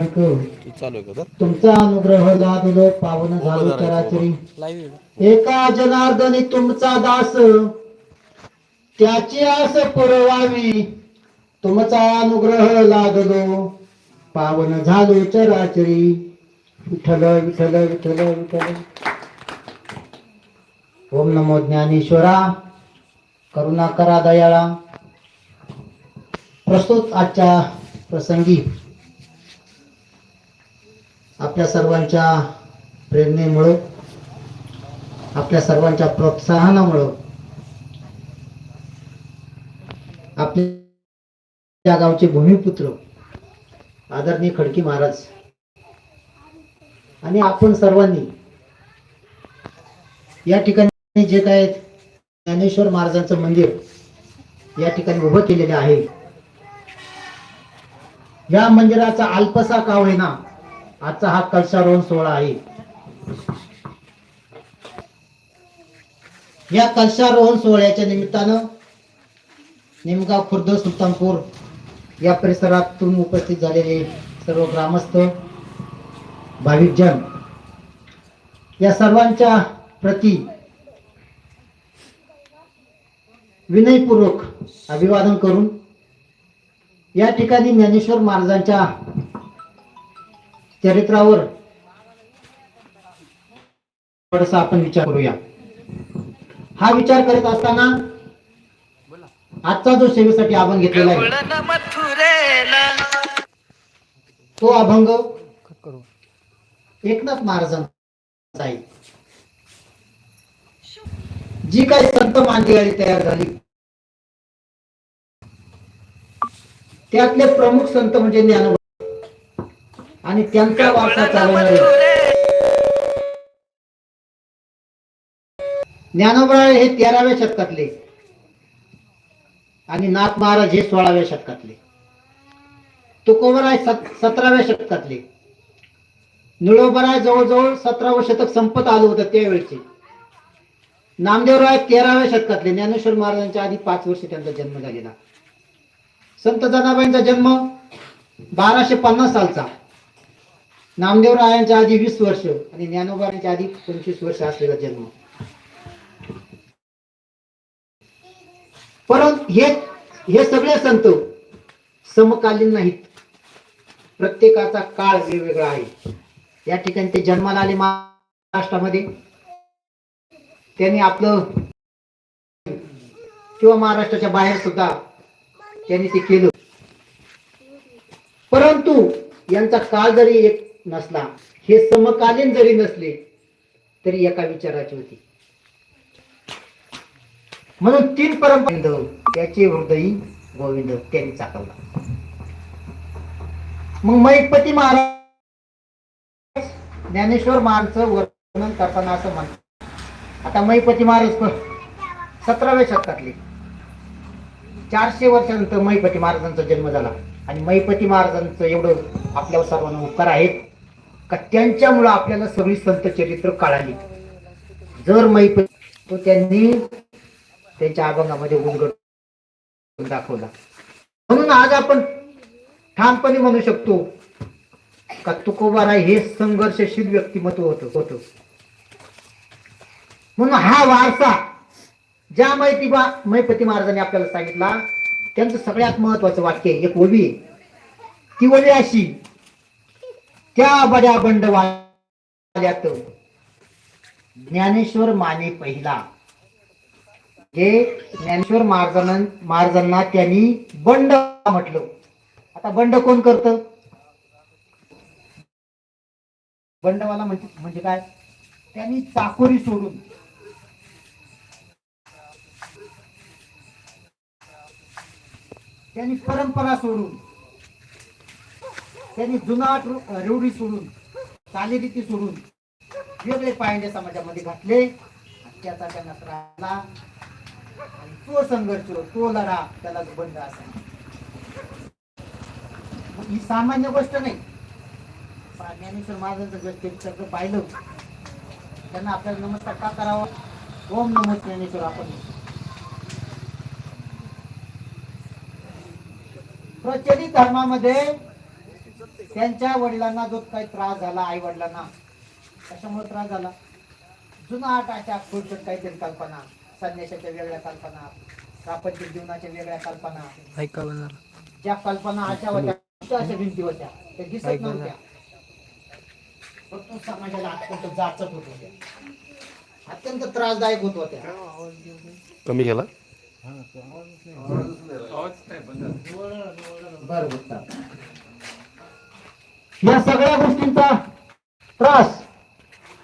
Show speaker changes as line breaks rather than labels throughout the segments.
तुमचा अनुग्रह लादलो पावन झालो चराचरी एका जनार्दनी तुमचा दास त्याची आस पुरवावी. तुमचा अनुग्रह लादलो पावन झालो चराचरी विठ्ठल विठ्ठल विठ्ठल विठ्ठल. ओम नमो ज्ञानेश्वरा. करुणा करा दयाळा. प्रस्तुत आजच्या प्रसंगी आपल्या सर्वांच्या प्रेरणेमुळं आपल्या सर्वांच्या प्रोत्साहनामुळं आपल्या गावचे भूमिपुत्र आदरणीय खडकी महाराज आणि आपण सर्वांनी या ठिकाणी जे काय ज्ञानेश्वर महाराजांचं मंदिर या ठिकाणी उभं केलेलं आहे. या मंदिराचा अल्पसा का होईना आजचा हा कलशारोहण सोहळा आहे. या कलशारोहण सोहळ्याच्या निमित्तानं निमगाव खुर्द सुलतानपूर या परिसरातून उपस्थित झालेले सर्व ग्रामस्थ भाविक जन या सर्वांच्या प्रती विनयपूर्वक अभिवादन करून या ठिकाणी ज्ञानेश्वर महाराजांच्या चरित्रावर थोडासा आपण विचार करूया. हा विचार करत असताना आजचा जो सेवेसाठी अभंग घेतलेला आहे तो अभंग एकनाथ महाराजांचा आहे. जी काही संत मांदियाळी तयार झाली त्यातले प्रमुख संत म्हणजे ज्ञानोबा आणि त्यांचा वारसा चालवणारे ज्ञानोबा हे तेराव्या शतकातले. आणि नाथ महाराज हे सोळाव्या शतकातले. तुकोबराय सत सतराव्या शतकातले. निळोबराय जवळजवळ सतरावं शतक संपत आलं होतं त्यावेळचे. नामदेवराय तेराव्या शतकातले. ज्ञानेश्वर महाराजांच्या आधी पाच वर्ष त्यांचा जन्म झालेला. संत जनाबाईंचा जन्म बाराशे पन्नास सालचा. नामदेवरायांच्या आधी वीस वर्ष आणि ज्ञानोबायांच्या आधी पंचवीस वर्ष असलेला जन्म. परंतु हे हे सगळे संत समकालीन नाहीत. प्रत्येकाचा काळ वेगवेगळा आहे. या ठिकाणी ते जन्माला आले महाराष्ट्रामध्ये. त्यांनी आपलं किंवा महाराष्ट्राच्या बाहेर सुद्धा त्यांनी ते केलं. परंतु यांचा काळ जरी एक नसला. हे समकालीन जरी नसले तरी एका विचाराची होती. म्हणून तीन परंपरा त्याचे हृदय गोविंद त्यांनी चाकवला. मग मैपती महाराज ज्ञानेश्वर महाराजचं वर्णन करताना असं म्हणतात. आता मैपती महाराज कोण? सतराव्या शतकातले. चारशे वर्षानंतर मैपती महाराजांचा जन्म झाला. आणि मैपती महाराजांचं एवढं आपल्या सर्वांना उपकार आहेत. का त्यांच्यामुळं आपल्याला सगळी संत चरित्र कळाली. जर मैपती तो त्यांनी त्यांच्या अभंगामध्ये उलगड दाखवला. म्हणून आज आपण ठामपणे म्हणू शकतो का तुकोबाराय हे संघर्षशील व्यक्तिमत्व होत होत. म्हणून हा वारसा ज्या माहिती बा मैपती महाराजांनी आपल्याला सांगितला त्यांचं सगळ्यात महत्वाचं वाक्य आहे एक ओवी आहे. ती ओवी अशी त्या बड्या बंडवाल्यात? ज्ञानेश्वर माने पहिला. जे ज्ञानेश्वर महाराजांना महाराजांना त्यांनी बंड म्हटलं. आता बंड कोण करत? बंडवाला म्हणजे म्हणजे काय? त्यांनी चाकोरी सोडून. त्यांनी परंपरा सोडून. त्यांनी जुनाट रेवडी रूढी सोडून चालीरीती सोडून वेगळे पायंडे समाजामध्ये घातले. त्याचा त्यांना त्रास आणि तो संघर्ष तो लढा त्याला बंड असा. ही सामान्य गोष्ट नाही. ज्ञानेश्वर महाराजांचं जर चरित्र पाहिलं त्यांना आपल्याला नमस्कार का करावा? ओम नमो ज्ञानेश्वर आपण प्रचलित धर्मामध्ये त्यांच्या वडिलांना जो काही त्रास झाला आई वडिलांना कशामुळे त्रास झाला. जुना आठ अशा खुर्चट काहीतरी कल्पना संन्यासाच्या वेगळ्या कल्पना प्रापंचिक जीवनाच्या वेगळ्या कल्पना. ज्या कल्पना अशा होत्या अशा भिंती होत्या त्या दिसत. नव्हत्या. फक्त समाजाला अत्यंत होत होत्या. अत्यंत त्रासदायक होत होत्या.
कमी केला?
बरोबर या सगळ्या गोष्टींचा त्रास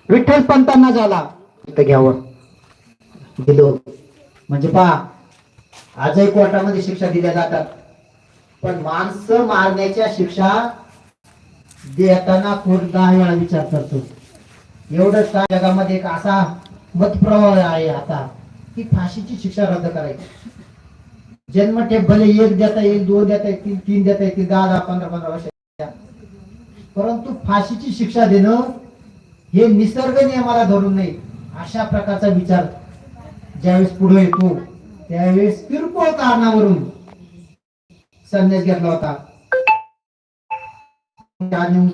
विठ्ठल पंतांना झाला. घ्यावं. दिलो. म्हणजे पहा आजही कोर्टामध्ये शिक्षा दिल्या जातात. पण माणसं मारण्याच्या शिक्षा देताना कोण दहा वेळा विचार करतो. एवढंच काय जगामध्ये एक असा मतप्रवाह आहे आता की फाशीची शिक्षा रद्द करायची. जन्मठेप भले एक देता येईल दोन देता येतील तीन देता येतील दहा दहा पंधरा पंधरा वर्ष. परंतु फाशीची शिक्षा देणं हे निसर्ग नियमाला धरून नाही. अशा प्रकारचा विचार ज्यावेळेस पुढे येतो त्यावेळेस किरकोळ कारणावरून संन्यास घेतला होता. आणि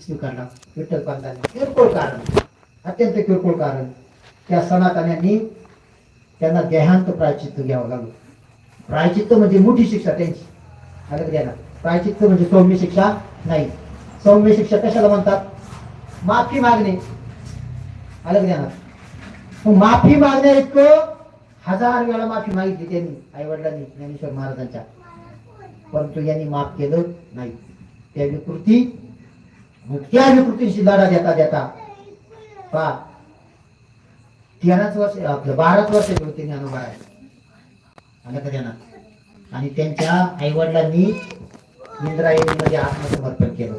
स्वीकारला. विठ्ठल पंतांनी किरकोळ कारण. अत्यंत किरकोळ कारण. त्या सनातन्यांनी त्यांना देहांत प्रायचित्त घ्यावं लागलं. प्रायचित्त म्हणजे मोठी शिक्षा त्यांची. अगदी द्या ना. प्रायचित्त म्हणजे सौम्य शिक्षा नाही. सौम्य शिक्षा कशाला म्हणतात? माफी मागणे. आलं ज्ञानात मग माफी मागण्या इतकं हजार वेळा माफी मागितली त्यांनी आई वडिलांनी ज्ञानेश्वर महाराजांच्या. परंतु यांनी माफ केलं नाही. त्या विकृती मग त्या विकृतींशी लढा देता देता पा तेराच वर्ष आपलं बाराच वर्ष होते ज्ञानोबा आहे. आलं का ज्ञानात आणि त्यांच्या आई वडिलांनी इंद्रायणीमध्ये आत्मसमर्पण केलं.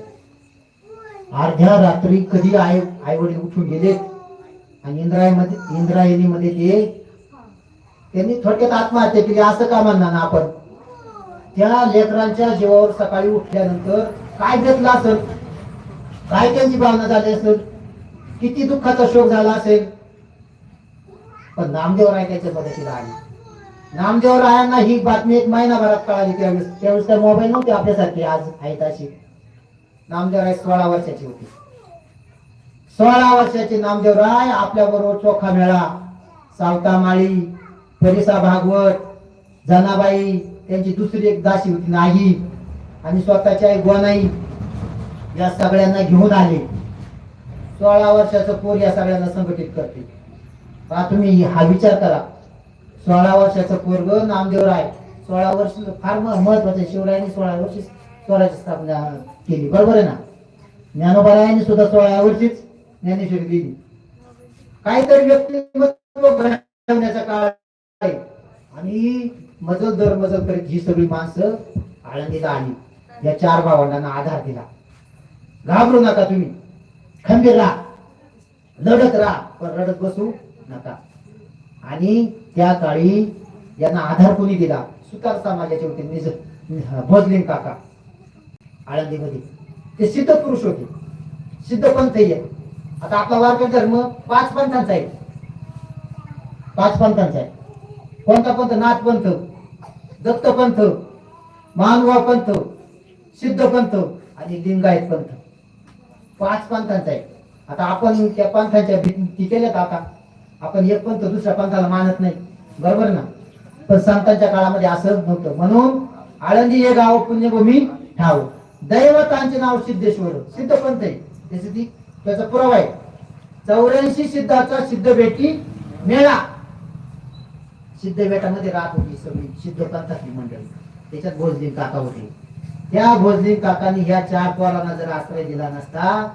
अर्ध्या रात्री कधी आई आई वडील उठून गेलेत? आणि इंद्रायणीमध्ये इंद्रायणीमध्ये ते त्यांनी थोडक्यात आत्महत्या केली असं का म्हणणार ना आपण? त्या लेकरांच्या जीवावर सकाळी उठल्यानंतर काय घेतलं असेल? काय त्यांची भावना झाली असेल? किती दुःखाचा शोक झाला असेल? पण नामदेव राय त्याच्या मदतीला आली. नामदेवरायांना ही बातमी एक महिनाभरात कळाली त्यावेळेस त्यावेळेस काय मोबाईल नव्हते आपल्यासारखे आज आहेत अशी. नामदेव राय सोळा वर्षाची होती. सोळा वर्षाचे नामदेव राय आपल्या बरोबर चोखा मेळा सावता माळी परिसा भागवत जनाबाई त्यांची दुसरी एक दासी होती नाही. आणि स्वतःच्या आई गोनाई या सगळ्यांना घेऊन आले. सोळा वर्षाचं पोर या सगळ्यांना संघटित करते. का तुम्ही हा विचार करा. सोळा वर्षाचं पोरग नामदेव राय सोळा वर्ष फार महत्वाचं शिवरायांनी सोळा वर्षी स्वराची स्थापना केली. बरोबर आहे ना? ज्ञानोबारायांनी सुद्धा सोळा वर्षीच ज्ञानेश्वरी दिली काहीतरी व्यक्तिमत्व घडवण्याचा काळ आहे. आणि मजल दर मजल करीत ही सगळी माणसं आळंदीला आली. या चार भावंडांना आधार दिला. घाबरू नका तुम्ही. खंबीर राहा. लढत राहा. पण रडत बसू नका. आणि त्या काळी यांना आधार कोणी दिला? सुतार समाजाचे होते निज भोजलिंग काका. आळंदीमध्ये. ते सिद्ध पुरुष होते. सिद्ध पंथ आता आपला वारकरी धर्म पाच पंथांचा आहे. पाच पंथांचा आहे. कोणता पंथ? नाथ पंथ दत्त पंथ मानवा पंथ सिद्ध पंथ आणि लिंगायत पंथ. पाच पंथांचा आहे. आता आपण त्या पंथांच्या भिंती केल्यात आता. आपण एक पंथ दुसऱ्या पंथाला मानत नाही. बरोबर ना? पण संतांच्या काळामध्ये असं नव्हतं म्हणून आळंदी हे गाव पुण्यभूमी ठाव. दैवतांचे नाव सिद्धेश्वर. सिद्ध पंत आहे त्याचा पुरावा आहे. चौऱ्याऐंशी सिद्धाचा सिद्ध भेटी मेळा. सिद्ध बेटामध्ये राहत होती सगळी सिद्ध पंथातली मंडळी. त्याच्यात भोजली काका होते. त्या भोजली काकांनी ह्या चार पोरांना जर आश्रय दिला नसता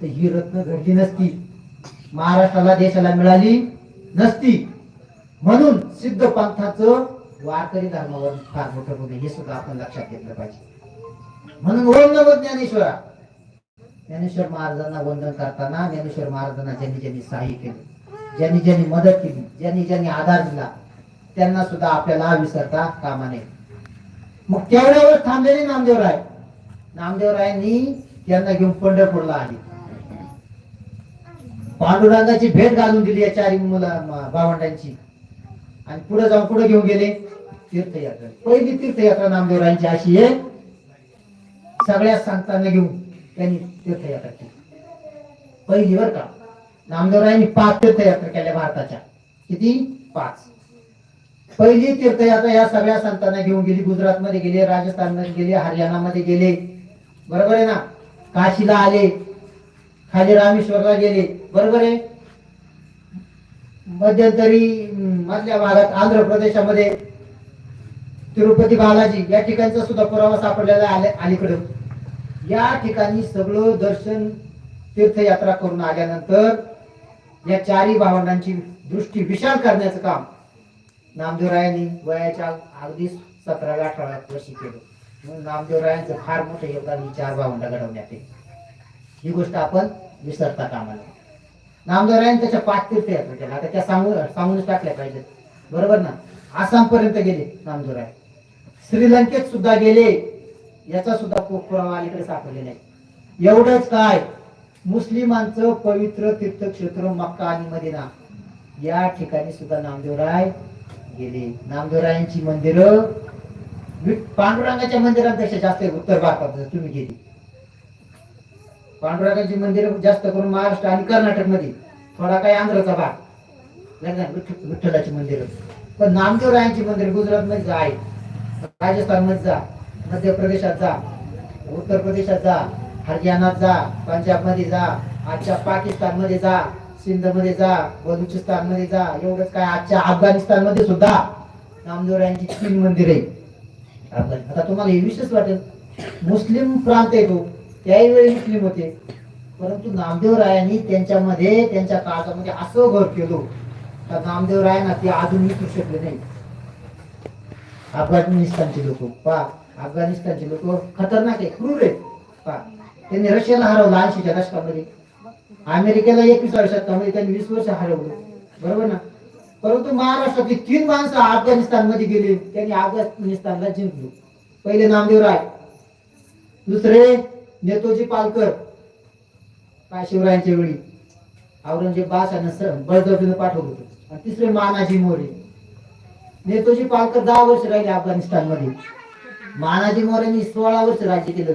तर ही रत्न घडली नसती. महाराष्ट्राला देशाला मिळाली नसती. म्हणून सिद्ध पंथाचं वारकरी धर्मावर फार मोठं होते हे सुद्धा आपण लक्षात घेतलं पाहिजे. म्हणून ओम नमो ज्ञानेश्वरा. ज्ञानेश्वर महाराजांना वंदन करताना ज्ञानेश्वर महाराजांना ज्यांनी ज्यांनी सहाय्य केलं ज्यांनी ज्यांनी मदत केली ज्यांनी ज्यांनी आधार दिला त्यांना सुद्धा आपल्याला विसरता कामा नये. मग तेवढ्यावर थांबलेले नामदेवराय. नामदेवरायांनी त्यांना घेऊन पंढरपूरला आली. पांडुरंगाची भेट घालून दिली या चारी मुला भावंडांची. आणि पुढे जाऊन पुढे घेऊन गेले तीर्थयात्रा. पहिली तीर्थयात्रा नामदेवरायांची अशी आहे सगळ्या संतांना घेऊन त्यांनी तीर्थयात्रा केली. पहिली बर का नामदेवरायांनी पाच तीर्थयात्रा केल्या भारताच्या. किती? पाच. पहिली तीर्थयात्रा या सगळ्या संतांना घेऊन गेली. गुजरात मध्ये गेले राजस्थानमध्ये गेले हरियाणामध्ये गेले. बरोबर आहे ना? काशीला आले खाली रामेश्वरला गेले. बरोबर आहे? मध्यंतरी मधल्या भागात आंध्र प्रदेशामध्ये तिरुपती बालाजी या ठिकाणचा सुद्धा पुरावा सापडलेला आहे आले- अलीकडं. या ठिकाणी सगळं दर्शन तीर्थयात्रा करून आल्यानंतर या चारही भावंडांची दृष्टी विशाल करण्याचं काम नामदेवरायांनी वयाच्या अगदी सतराव्या अठराव्या वर्षी केलं. म्हणून नामदेवरायांचं फार मोठं योगदान ही चार भावंड घडवण्यात आहे ही गोष्ट आपण विसरता कामाला नामदेवरायांनी त्याच्या पाच तीर्थयात्रा केल्या. आता त्या सांगून सांगूनच टाकल्या पाहिजेत. बरोबर ना? आसामपर्यंत गेले नामदेवराय. श्रीलंकेत सुद्धा गेले याचा सुद्धा पु- पुरावा अलीकडे सापडलेला आहे. एवढंच काय मुस्लिमांचं पवित्र तीर्थक्षेत्र मक्का आणि मदिना या ठिकाणी सुद्धा नामदेवराय गेले. नामदेवरायांची मंदिरं पांडुरंगाच्या मंदिरांपेक्षा जास्त उत्तर भारतात जर तुम्ही गेली. पांडुरंगाची मंदिर जास्त करून महाराष्ट्र आणि कर्नाटकमध्ये थोडा काही आंध्रचा भाग नाही विठ्ठलाची मंदिर. पण नामदेवरायांची मंदिर गुजरात मध्ये जा राजस्थानमध्ये जा मध्य प्रदेशात जा उत्तर प्रदेशात जा हरियाणात जा पंजाबमध्ये जा आजच्या पाकिस्तानमध्ये जा सिंधमध्ये जा बलुचिस्तानमध्ये जा एवढंच काय आजच्या अफगाणिस्तानमध्ये सुद्धा सुद्धा नामदेवरायांची तीन मंदिर आहे आता तुम्हाला हे विशेष वाटेल मुस्लिम प्रांत आहे तो त्याही वेळी मुस्लिम होते. परंतु नामदेवरायांनी त्यांच्यामध्ये त्यांच्या काळामध्ये असं घर केलं. का नामदेवरायांना ते अजून विसरू शकले नाही. अफगाणिस्तानचे लोक. पा अफगाणिस्तानचे लोक खतरनाक आहे क्रूर आहेत. पा त्यांनी रशियाला हरवलं ऐंशीच्या दशकामध्ये. अमेरिकेला एकविसाव्या शतकामध्ये त्यांनी वीस वर्ष हरवलं. बरोबर ना? परंतु महाराष्ट्रातली तीन माणसं अफगाणिस्तानमध्ये गेली. त्यांनी अफगाणिस्तानला जिंकलो. पहिले नामदेव राय. दुसरे नेतोजी पालकर. काय शिवरायांच्या वेळी? औरंगजेब बादशाहनं बळजबीनं पाठवलं होतं. आणि तिसरे मानाजी मोरे. नेतोजी पालकर दहा वर्ष राहिले अफगाणिस्तानमध्ये मानाजी मोरेंनी सोळा वर्ष राज्य केलं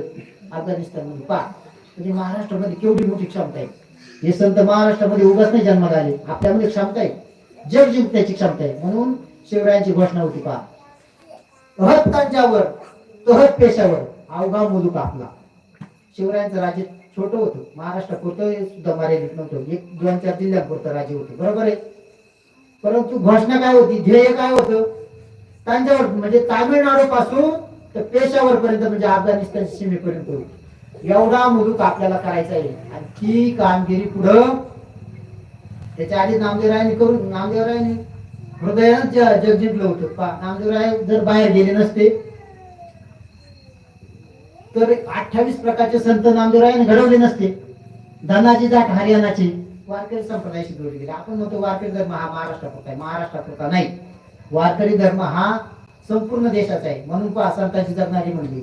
अफगाणिस्तानमध्ये पा म्हणजे महाराष्ट्रामध्ये केवढी मोठी क्षमता आहे. हे संत महाराष्ट्रामध्ये उगाच नाही जन्माला आले. आपल्यामध्ये क्षमता आहे. जग जिंकण्याची क्षमता आहे. म्हणून शिवरायांची घोषणा होती पहा. तहत त्यांच्यावर तहत पेशावर. अवघा मुलूक आपला. शिवरायांचं राज्य छोटं होतं. महाराष्ट्रापुरतं सुद्धा मर्यादित नव्हतं. एक दोन चार जिल्ह्यांपुरतं राज्य होतं. बरोबर आहे? परंतु घोषणा काय होती? ध्येय काय होतं? त्यांच्यावर म्हणजे तामिळनाडू पासून तर पेशावर पर्यंत म्हणजे अफगाणिस्तान सीमेपर्यंत एवढा मुलूक आपल्याला करायचा आहे. आणि ती कामगिरी पुढं त्याच्या आधी नामदेवरायांनी करून नामदेवरायांनी हृदयानं जग जिंकलं होतं. पा नामदेवराय जर बाहेर गेले नसते तर अठ्ठावीस प्रकारचे संत नामदेवरायने घडवले नसते. धनाची जाट हरियाणाची. वारकरी संप्रदायाशी जोडली गेली. आपण म्हणतो वारकरी धर्म हा महाराष्ट्रापुरता आहे. महाराष्ट्रापुरता नाही. वारकरी धर्म हा संपूर्ण देशाचा आहे. म्हणून पहा संतांची जगणारी म्हणजे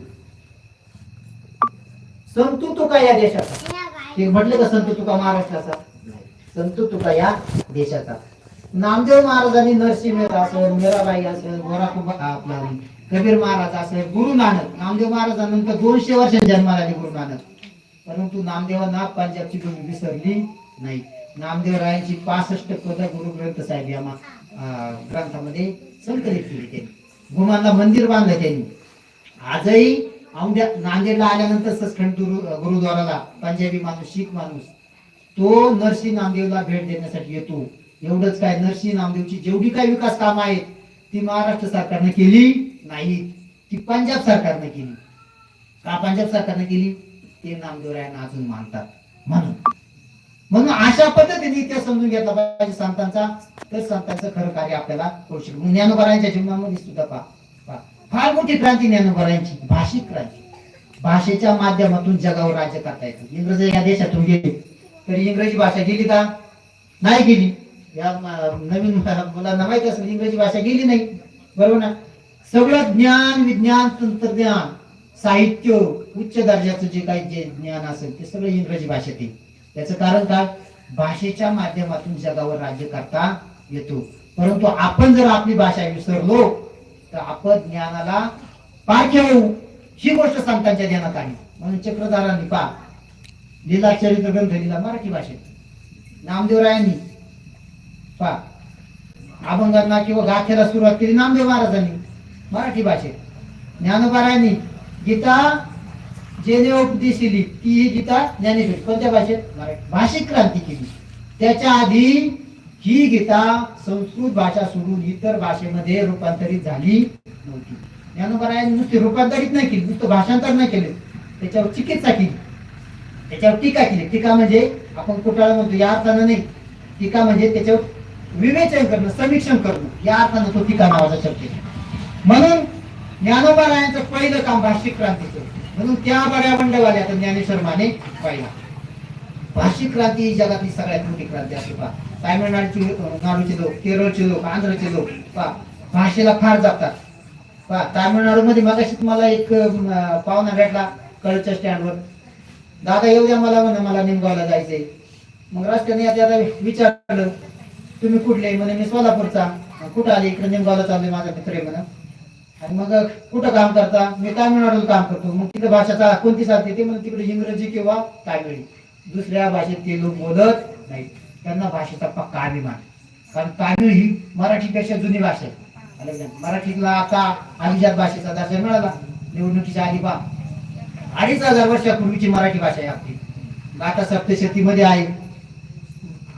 संतू तुका या देशाचा. ते म्हटलं का संत तुका महाराष्ट्राचा? संत तुका या देशाचा. नामदेव महाराजांनी नरसिंह मेहता असेल मीराबाई असेल आपला कबीर महाराज असेल गुरु नानक. नामदेव महाराजांनंतर दोनशे वर्ष जन्माला गुरु नानक. परंतु नामदेवांना पंजाबची भूमी विसरली नाही. नामदेवरायांची पासष्ट पद गुरु ग्रंथ साहेब या अं, ग्रंथामध्ये संकलित केली त्यांनी. गुमांना मंदिर बांधलं त्यांनी. आजही औंध्या नांदेडला आल्यानंतर सचखंड गुरुद्वाराला पंजाबी माणूस शीख माणूस तो नरसिंह नामदेवला भेट देण्यासाठी येतो. एवढंच काय नरसी नामदेवची जेवढी काही विकास कामं आहेत ती महाराष्ट्र सरकारने केली नाही ती पंजाब सरकारने केली. का पंजाब सरकारने केली? ते नामदेवरायांना अजून मानतात. म्हणून. म्हणून अशा पद्धतीने इतिहास समजून घेतला पाहिजे संतांचा. तर संतांचं खरं कार्य आपल्याला करू शकतो ज्ञानोबरायांच्या जीवनामध्ये सुद्धा पा फार मोठी क्रांती ज्ञानोबरायांची. भाषिक क्रांती. भाषेच्या माध्यमातून जगावर राज्य करता येतं. इंग्रज या देशातून गेले. तरी इंग्रजी भाषा गेली का? नाही गेली. या नवीन मुलांना माहिती असेल इंग्रजी भाषा गेली नाही. बरोबर ना? सगळं ज्ञान विज्ञान तंत्रज्ञान साहित्य उच्च दर्जाचं जे काही जे ज्ञान असेल ते सगळं इंग्रजी भाषेत येईल. त्याचं कारण काय भाषेच्या माध्यमातून जगावर राज्य करता येतो. परंतु आपण जर आपली भाषा विसरलो तर आपण ज्ञानाला पार ठेवू ही गोष्ट संतांच्या ध्यानात आली म्हणून चक्रधारांनी पा लिला चरित्र ग्रंथ लिहिला मराठी भाषेत. नामदेवरायांनी पा अभंगांना किंवा गाथेला सुरुवात केली नामदेव महाराजांनी मराठी भाषेत. ज्ञानोबारायांनी गीता जेने उपदेशिली ती ही गीता ज्ञानेश्वरी कोणत्या भाषेत? मराठी. भाषिक क्रांती केली. त्याच्या आधी ही गीता संस्कृत भाषा सोडून इतर भाषेमध्ये रूपांतरित झाली नव्हती. ज्ञानोबारायांनी नुसती रूपांतरित नाही केली नुसतं भाषांतर नाही केले. त्याच्यावर चिकित्सा केली. त्याच्यावर टीका केली. टीका म्हणजे आपण कुठाळा म्हणतो या अर्थानं नाही. टीका म्हणजे त्याच्यावर विवेचन करणं समीक्षण करणं. या अर्थानं तो टीका नावाचा शब्द म्हणून ज्ञानोबरायांचं पहिलं काम भाषिक क्रांतीचं. म्हणून त्या बड्या बंडवाल्या आता ज्ञानेश्वर माने पाहिला. भाषिक क्रांती ही जगातली सगळ्यात मोठी क्रांती असते पहा. तामिळनाडूचे नाडूचे लोक केरळचे लोक आंध्रचे लोक पहा भाषेला फार जातात पहा तामिळनाडूमध्ये मगाशी तुम्हाला एक पाहुणा भेटला कळच्या स्टँडवर. दादा येऊ द्या मला म्हणा मला निमगावला जायचंय. मग रस्त्याने आता आता विचारलं तुम्ही कुठले? म्हणे मी सोलापूरचा. कुठं आले? इकडे निमगावला चाललोय माझा मित्र आहे म्हणा आणि मग कुठं काम करता? मी तामिळनाडूला काम करतो. मग तिथं भाषा कोणती चालते ते म्हणजे तिकडे इंग्रजी किंवा तामिळी. दुसऱ्या भाषेत ते लोक बोलत नाही त्यांना भाषेचा पक्का अभिमान. कारण तामिळ ही मराठीपेक्षा जुनी भाषा आहे. मराठीतला आता अभिजात भाषेचा दर्जा मिळाला. निवडणुकीच्या आधी पा अडीच हजार वर्षापूर्वीची मराठी भाषा आहे आपली. आता सप्तशतीमध्ये आहे.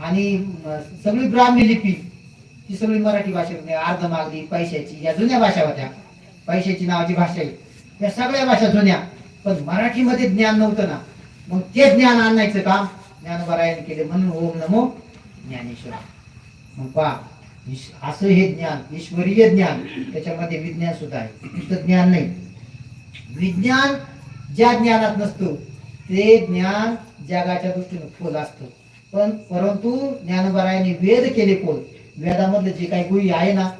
आणि सगळी ब्राह्मी लिपी ही सगळी मराठी भाषेमध्ये अर्ध मागणी पैशाची या जुन्या भाषा होत्या. पैशाची नावाची भाषा आहे. या सगळ्या भाषा जुन्या. पण मराठीमध्ये ज्ञान नव्हतं ना. मग ते ज्ञान आणायचं काम ज्ञानोबारायाने केले म्हणून ओम नमो ज्ञानेश्वर मग पहा असं हे ज्ञान ईश्वरीय ज्ञान त्याच्यामध्ये विज्ञान सुद्धा आहे. नुसतं ज्ञान नाही. विज्ञान ज्या ज्ञानात नसतो ते ज्ञान जगाच्या दृष्टीने खोल असतं. पण परंतु ज्ञानोबारायाने वेद केले खोल. वेदामधलं जे काही गुही आहे ना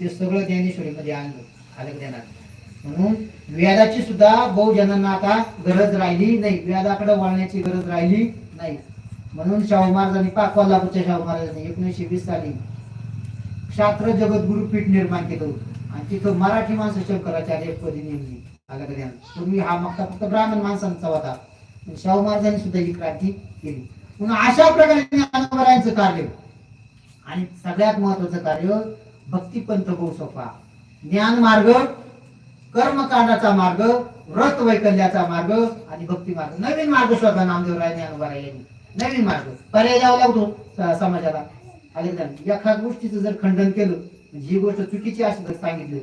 ते सगळं ज्ञानेश्वरीमध्ये आणलं. आलं ज्ञानात म्हणून व्याजाची सुद्धा बहुजनांना आता गरज राहिली नाही. व्याजाकडे वळण्याची गरज राहिली नाही. म्हणून शाहू महाराजांनी पा कोल्हापूरच्या शाहू महाराजांनी एकोणीसशे वीस साली शास्त्र जगद्गुरु पीठ निर्माण केलं आणि तिथं मराठी माणसं शंकराचार्य पदी नेमली. आलं का पूर्वी हा मक्का फक्त ब्राह्मण माणसांचा होता. शाहू महाराजांनी सुद्धा ही क्रांती केली. म्हणून अशा प्रकारे कार्य. आणि सगळ्यात महत्वाचं कार्य भक्तिपंथ बहुसोपा ज्ञान मार्ग कर्मकांडाचा मार्ग व्रत वैकल्याचा मार्ग आणि भक्ती मार्ग. नवीन मार्ग स्वतः नामदेवराय ज्ञानोबराय यांनी. नवीन मार्ग. पर्याय द्यावा लागतो समाजाला. आले एका गोष्टीचं जर खंडन केलं म्हणजे ही गोष्ट चुकीची असेल तर सांगितली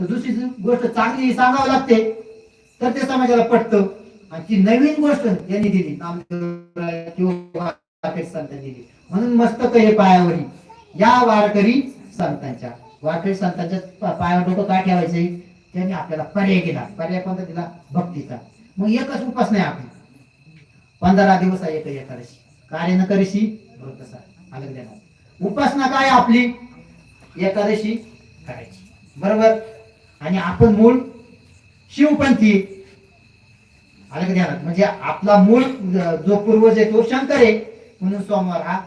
तर दुसरी गोष्ट चांगली सांगावं लागते. तर ते समाजाला पटतं. आणि ती नवीन गोष्ट यांनी दिली. नामदेवराय किंवा दिली. म्हणून मस्तक हे पायावरी. या वारकरी संतांच्या. वारकरी संतांच्या पायावर डोकं काय ठेवायचंय त्यांनी आपल्याला पर्याय दिला पर्याय कोणता दिला? भक्तीचा. मग एकच उपास नाही आपली. पंधरा दिवस आहे एक एकादशी. कार्य न करीशी व्रतसा आलं देणार. उपासना काय आपली? एकादशी करायची. बरोबर? आणि आपण मूळ शिवपंथी. आलं का ध्यानात म्हणजे आपला मूळ जो पूर्वज आहे तो शंकर आहे म्हणून सोमवार हा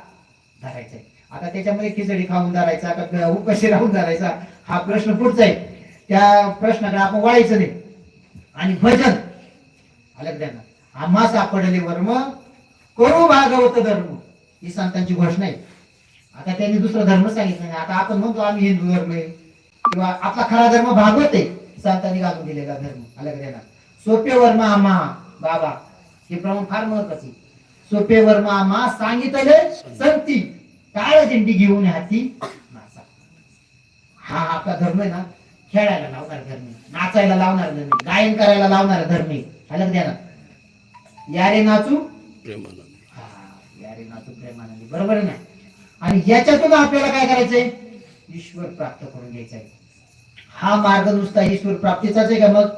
धरायचा आहे. आता त्याच्यामध्ये खिचडी खाऊन जायचा का उपाशी राहून जायचा हा प्रश्न पुढचा आहे. त्या प्रश्नाकडे आपण वळायचं नाही. आणि भजन. आलं का आम्हा सापडले वर्म करू भागवत धर्म. ही संतांची घोषणा आहे. आता त्यांनी दुसरा धर्म सांगितलं नाही. आता आपण म्हणतो आम्ही हिंदू धर्म आहे. किंवा आपला खरा धर्म भागवत आहे. संतांनी घालून दिलेला धर्म. आलं का सोपे वर्म आम्हा. बाबा हे प्रमाण फार महत्त्वाचे सोपे वर्म आम्हा सांगितले संती काळ दिंडी घेऊन हाती नाचा. हा आपला धर्म आहे ना खेळायला लावणार धर्म. नाचायला लावणार धर्म. गायन करायला लावणार धर्म. आहे. आलं द्या ना. यारे नाचू. हा, यारे नाचू प्रेमानंदी. बरोबर आहे ना? आणि याच्यातून आपल्याला काय करायचंय? ईश्वर प्राप्त करून घ्यायचा आहे हा मार्ग नुसता ईश्वर प्राप्तीचाच आहे का मग?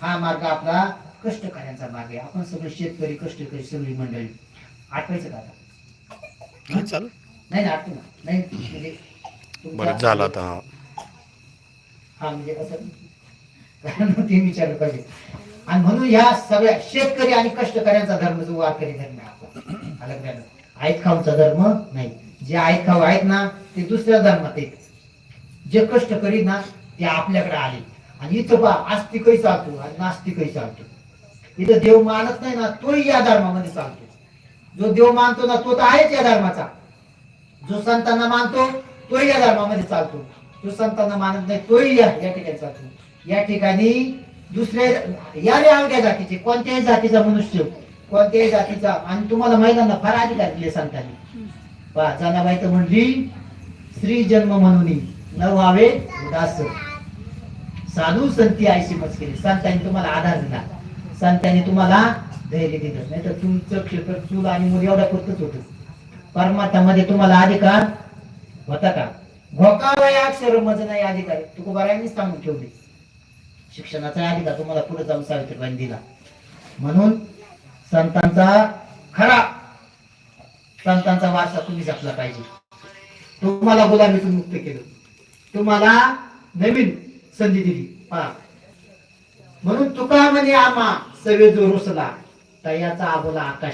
हा मार्ग आपला कष्ट करण्याचा मार्ग आहे. आपण सगळे शेतकरी कष्टकरी सगळी मंडळी. आठवायचं का आता?
चालू
नाही ना नाही म्हणजे
बरं झालं आता हा.
हा म्हणजे कारण ते विचारलं पाहिजे. आणि म्हणून ह्या सगळ्या शेतकरी आणि कष्टकऱ्यांचा धर्म जो वारकरी धर्म आहे आपला. खाऊचा धर्म नाही. जे आईत खाऊ आहेत ना ते दुसऱ्या धर्मात आहेत. जे कष्टकरी ना ते आपल्याकडे आले. आणि इथं बा आस्तिकही चालतो आणि नास्तिकही चालतो. इथं देव मानत नाही ना तोही या धर्मामध्ये चालतो. जो देव मानतो ना तो तर आहेच या धर्माचा. जो संतांना मानतो तोही या धर्मामध्ये चालतो. जो संतांना मानत नाही तोही या या ठिकाणी चालतो. या ठिकाणी दुसऱ्या या रे जातीचे कोणत्याही जातीचा मनुष्य कोणत्याही जातीचा आणि तुम्हाला महिलांना फार अधिकार दिले संतांनी. पा जनाबाई तर म्हणली स्त्री जन्म म्हणून न व्हावे उदास. साधू संती आयशी मच केली. संतांनी तुम्हाला आधार दिला. संतांनी तुम्हाला धैर्य दिलं. नाही तर तुमचं क्षेत्र चूल आणि मुली एवढ्या पुरतच होतं. परमार्थामध्ये तुम्हाला अधिकार होता का? भोकावया अक्षर मज नाही अधिकार. तुकोबारायांनी सांगून ठेवली. शिक्षणाचा अधिकार तुम्हाला पुढे जाऊन सावित्रीबाईंनी दिला. म्हणून संतांचा खरा संतांचा वारसा तुम्ही जपला पाहिजे. तुम्हाला गुलामीतून मुक्त केलं. तुम्हाला नवीन संधी दिली. पहा. म्हणून तुका म्हणे आमा सवे जो रुसला तयाचा आबोला आकाश